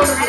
Oh,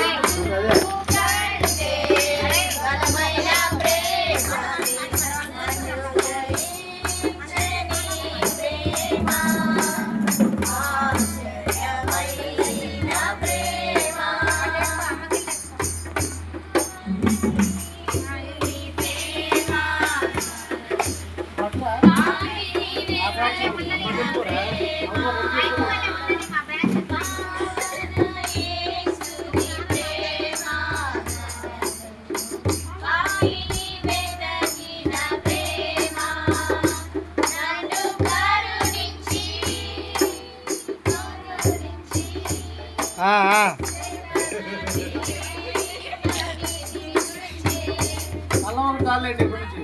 పల్లవాడు చాలండి ఇప్పటి నుంచి.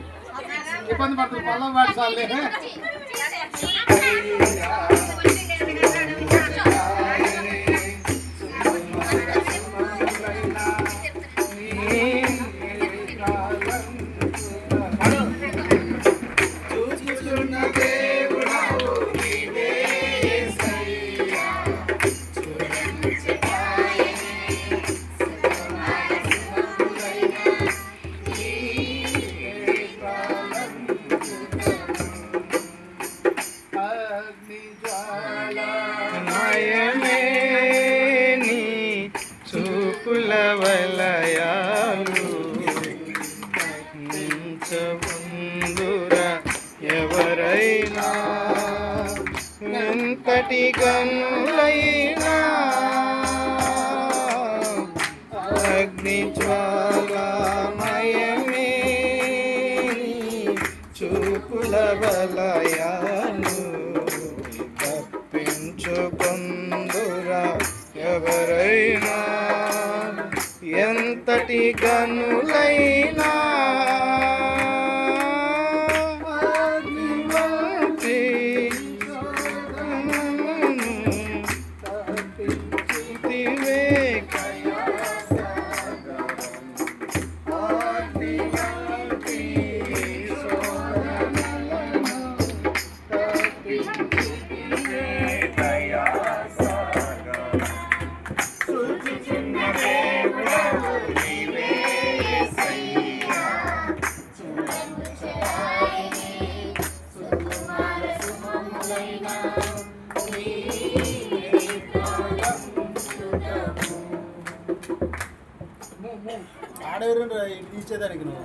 ఇబ్బంది పడుతుంది పల్లవాడు చాలే గనులైనా చేసేదానికి నువ్వు?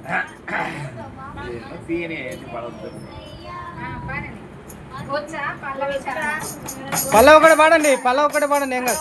పల్లవి కూడా పాడండి పల్లవి కూడా పాడండి ఏం కాదు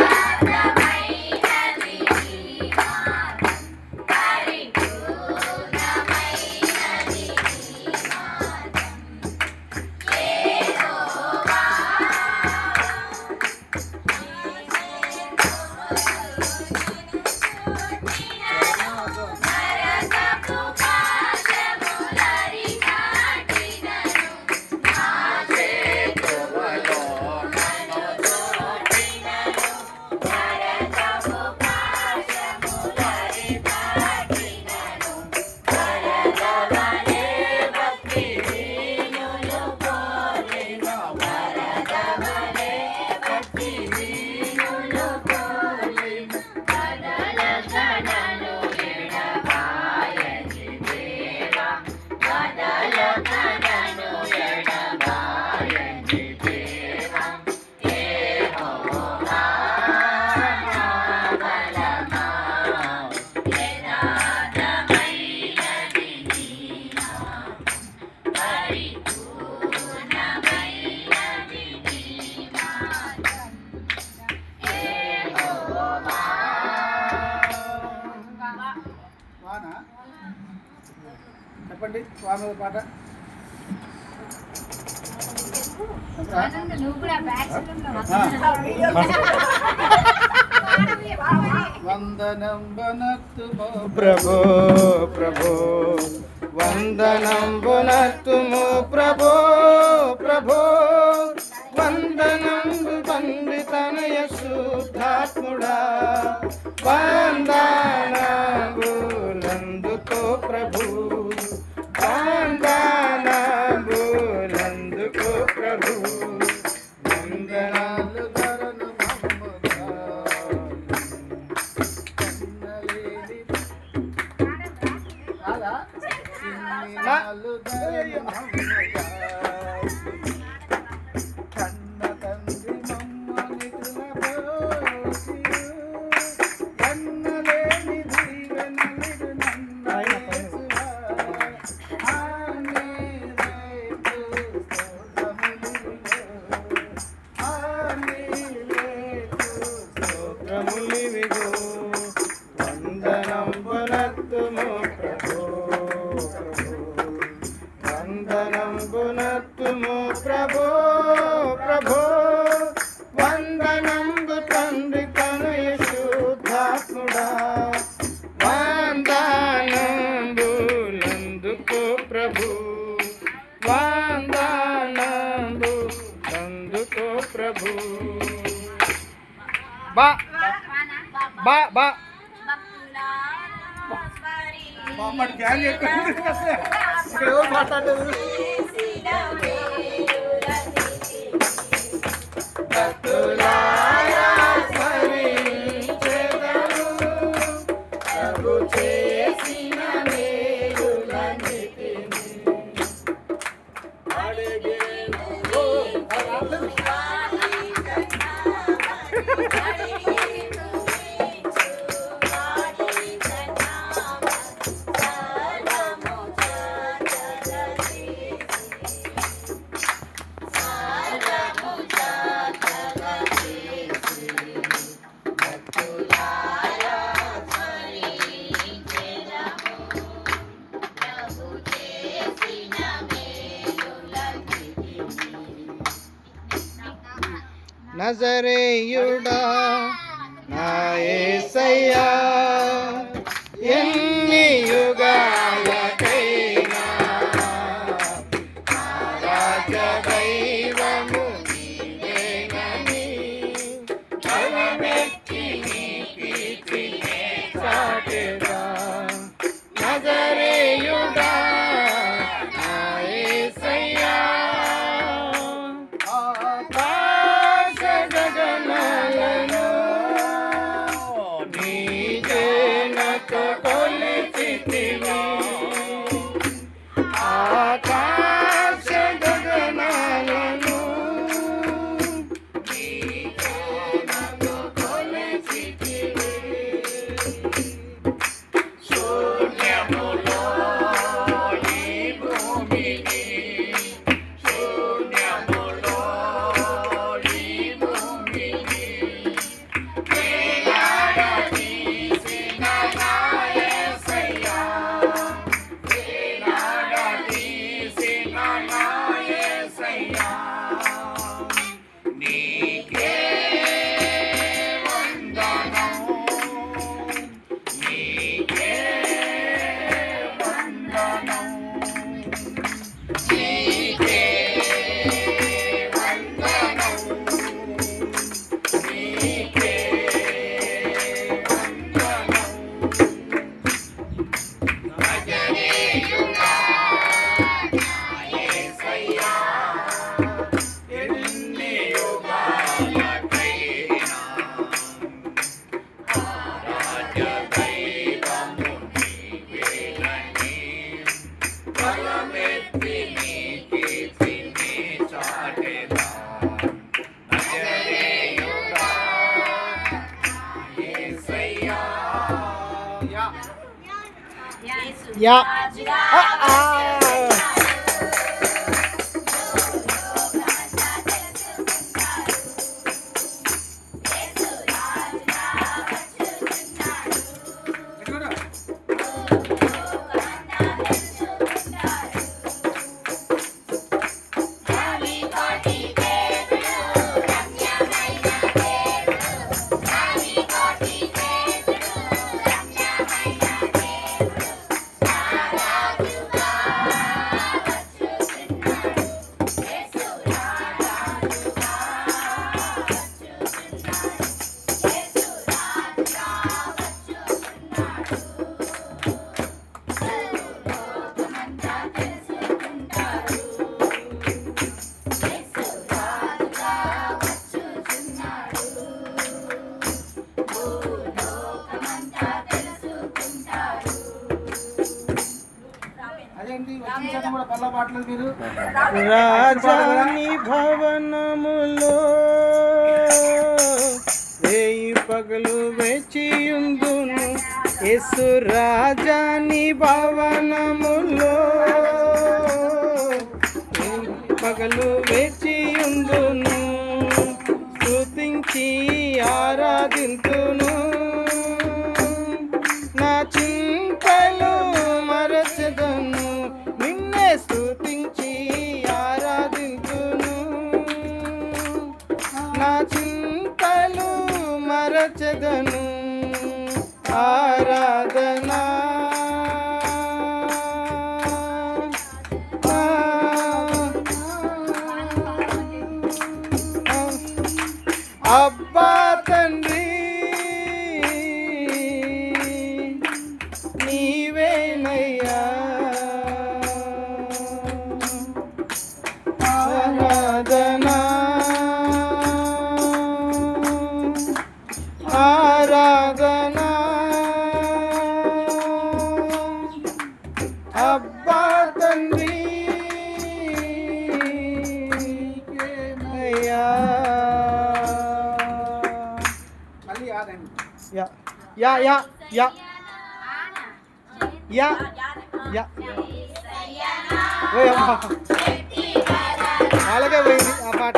ప్రభో. వందనంబునత్తుము ప్రభో ప్రభో. వందనంబు పండితనయ శుద్ధాత్ముడా వందనంబు ప్రభు. వందనాలు అందుకో ప్రభు. బా. బా బా. మాట్లాడలేదు? నజరేయుడా నాయసయ్యా ఎన్ని యుగాలకైనా Yeah. Yeah. yeah. Ah, ah. రాజాని భవనములో వేయి పగలు వెచియుందును. యేసు రాజాని భవనములో పగలు వేచియుందును యా యా యా యా యా ఓయ్ అమ్మా. అలాగే పోయింది ఆ పాట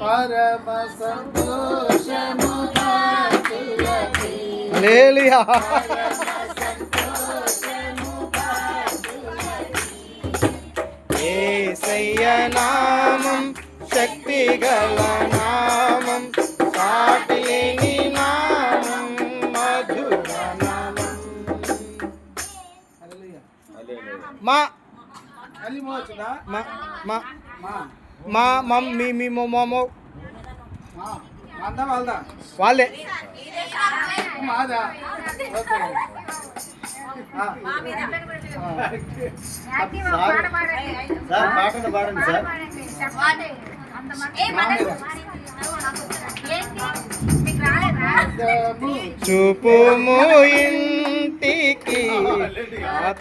పరమ సంతోషము కాచులకి లేలియా ఏసయ్య నామం శక్తి గల నామం మా మా మా మా మమ్మీ మీ మొమ్మో మా. మందా వాళ్ళదా వాళ్ళే. మాదా? ఓకే. ఆ. సార్ పాటలు పాడండి సార్. చూపుము ఇంటికి ఆ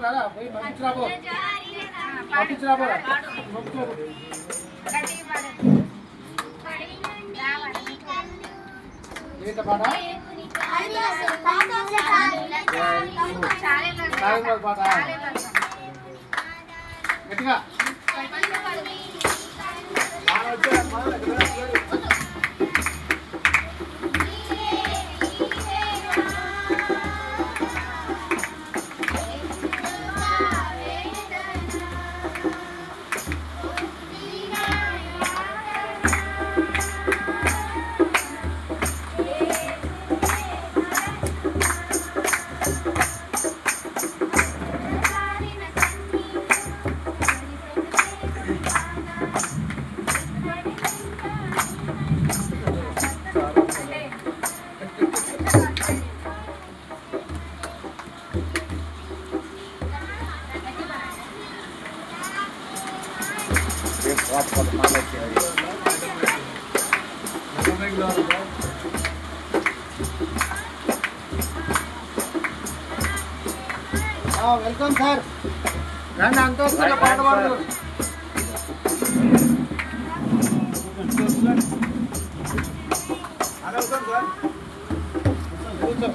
పోతారా పోయి పంపించిరా పో పంపించిరా పో మొక్కుకో. ఏంట పాట? పాట. గట్టిగా. కూర్చో